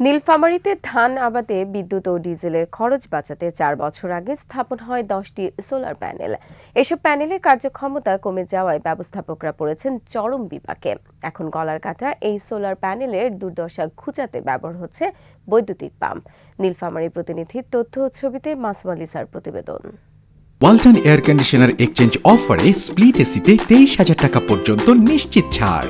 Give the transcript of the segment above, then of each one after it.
নীলফামারীতে ধান আবাদে বিদ্যুৎ ও ডিজেলের খরচ বাঁচাতে চার বছর আগে স্থাপন হয় দশটি সোলার প্যানেল। এসব প্যানেলের কার্যক্ষমতা কমে যাওয়ায় ব্যবস্থাপকরা পড়েছেন চরম বিপাকে। এখন গলার কাটা এই সোলার প্যানেলের দুর্দশা ঘুচাতে ব্যবহার হচ্ছে বৈদ্যুতিক পাম্প। নীলফামারী প্রতিনিধির তথ্য ছবিতে মাসুম আলিসার প্রতিবেদন। ওয়ালটন এয়ার কন্ডিশনার এক্সচেঞ্জ অফারে স্প্লিট এসিতে তেইশ হাজার টাকা পর্যন্ত নিশ্চিত ছাড়।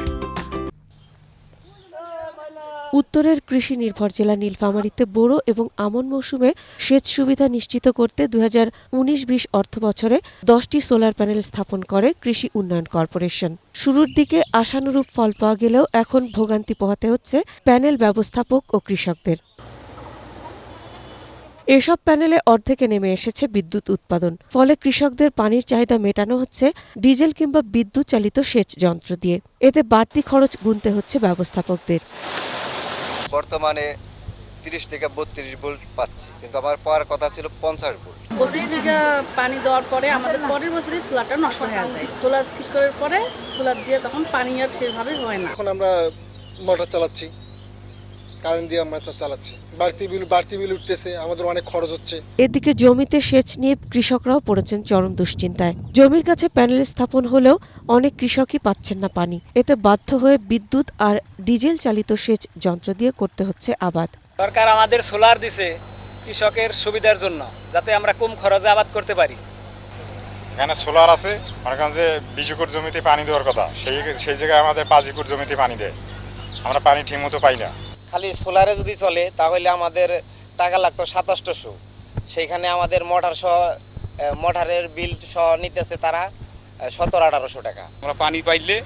উত্তরের কৃষি নির্ভর জেলা নীলফামারীতে বোরো এবং আমন মৌসুমে সেচ সুবিধা নিশ্চিত করতে দুই হাজার উনিশ বিশ অর্থ বছরে দশটি সোলার প্যানেল স্থাপন করে কৃষি উন্নয়ন কর্পোরেশন। শুরুর দিকে আশানুরূপ ফল পাওয়া গেলেও এখন ভোগান্তি পোহাতে হচ্ছে প্যানেল ব্যবস্থাপক ও কৃষকদের। এসব প্যানেলে অর্ধেকে নেমে এসেছে বিদ্যুৎ উৎপাদন। ফলে কৃষকদের পানির চাহিদা মেটানো হচ্ছে ডিজেল কিংবা বিদ্যুৎ চালিত সেচ যন্ত্র দিয়ে। এতে বাড়তি খরচ গুনতে হচ্ছে ব্যবস্থাপকদের। বর্তমানে তিরিশ থেকে বত্রিশ ভোল্ট পাচ্ছি। কিন্তু আমার পাওয়ার কথা ছিল পঞ্চাশ ভোল্ট। বছরই থেকে পানি দেওয়ার পরে আমাদের পরের বছরই সোলারটা নষ্ট হয়ে যায়। সোলার ঠিক করার পরে সোলার দিয়ে তখন পানি আর সেভাবে হয় না। এখন আমরা মোটর চালাচ্ছি। কারেন্ট দিয়ে আমরা চালাচ্ছি। বাড়তি বিল বাড়তি বিল উঠতেছে আমাদের অনেক খরচ হচ্ছে। এদিকে জমিতে সেচ নিয়ে কৃষকরাও পড়েছেন চরম দুশ্চিন্তায়। জমির কাছে প্যানেল স্থাপন হলেও অনেক কৃষকই পাচ্ছেন না পানি। এতে বাধ্য হয়ে বিদ্যুৎ আর ডিজেল চালিত সেচ যন্ত্র দিয়ে করতে হচ্ছে আবাদ। সরকার আমাদের সোলার দিছে কৃষকের সুবিধার জন্য যাতে আমরা কম খরচে আবাদ করতে পারি। এখানে সোলার আছে মনে করেন যে বিশ একর জমিতে পানি দেওয়ার কথা। সেই সেই জায়গায় আমাদের পাঁচ একর জমিতে পানি দেয়। আমরা পানি ঠিকমতো পাই না। খালি সোলারে যদি চলে তাহলে আমাদের টাকা লাগতো সাতাশশো। সেইখানে আমাদের মোটর সহ মোটরের বিল সহ নিতেছে তারা সতেরো আঠারোশো টাকা। আমরা পানি পাইলে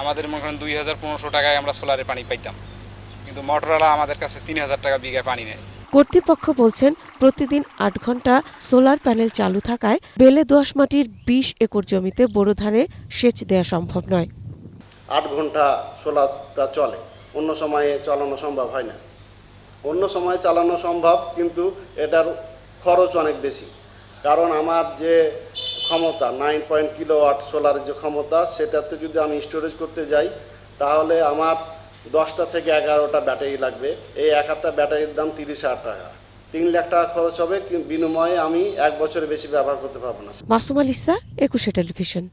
আমাদের মনে করেন দুই হাজার পনেরোশো টাকায় আমরা সোলারে পানি পাইতাম। কিন্তু মোটরওয়ালা আমাদের কাছে তিন হাজার টাকা বিঘায় পানি নেয়। কর্তৃপক্ষ বলছেন প্রতিদিন আট ঘণ্টা সোলার প্যানেল চালু থাকায় বেলে দোআঁশ মাটির বিশ একর জমিতে বোরো ধানে সেচ দেওয়া সম্ভব নয়। আট ঘণ্টা সোলারটা চলে। অন্য সময়ে চালানো সম্ভব হয় না। অন্য সময়ে চালানো সম্ভব, কিন্তু এটার খরচ অনেক বেশি। কারণ আমার যে ক্ষমতা নাইন পয়েন্ট কিলো ওয়াট সোলারের যে ক্ষমতা, সেটাতে যদি আমি স্টোরেজ করতে যাই, তাহলে আমার দশটা থেকে এগারোটা ব্যাটারি লাগবে। এই এক একটা ব্যাটারির দাম তিরিশ হাজার টাকা। তিন লাখ টাকা খরচ হবে বিনিময়ে আমি এক বছরের বেশি ব্যবহার করতে পারব না। মাসুম আলিসা একুশে টেলিভিশন।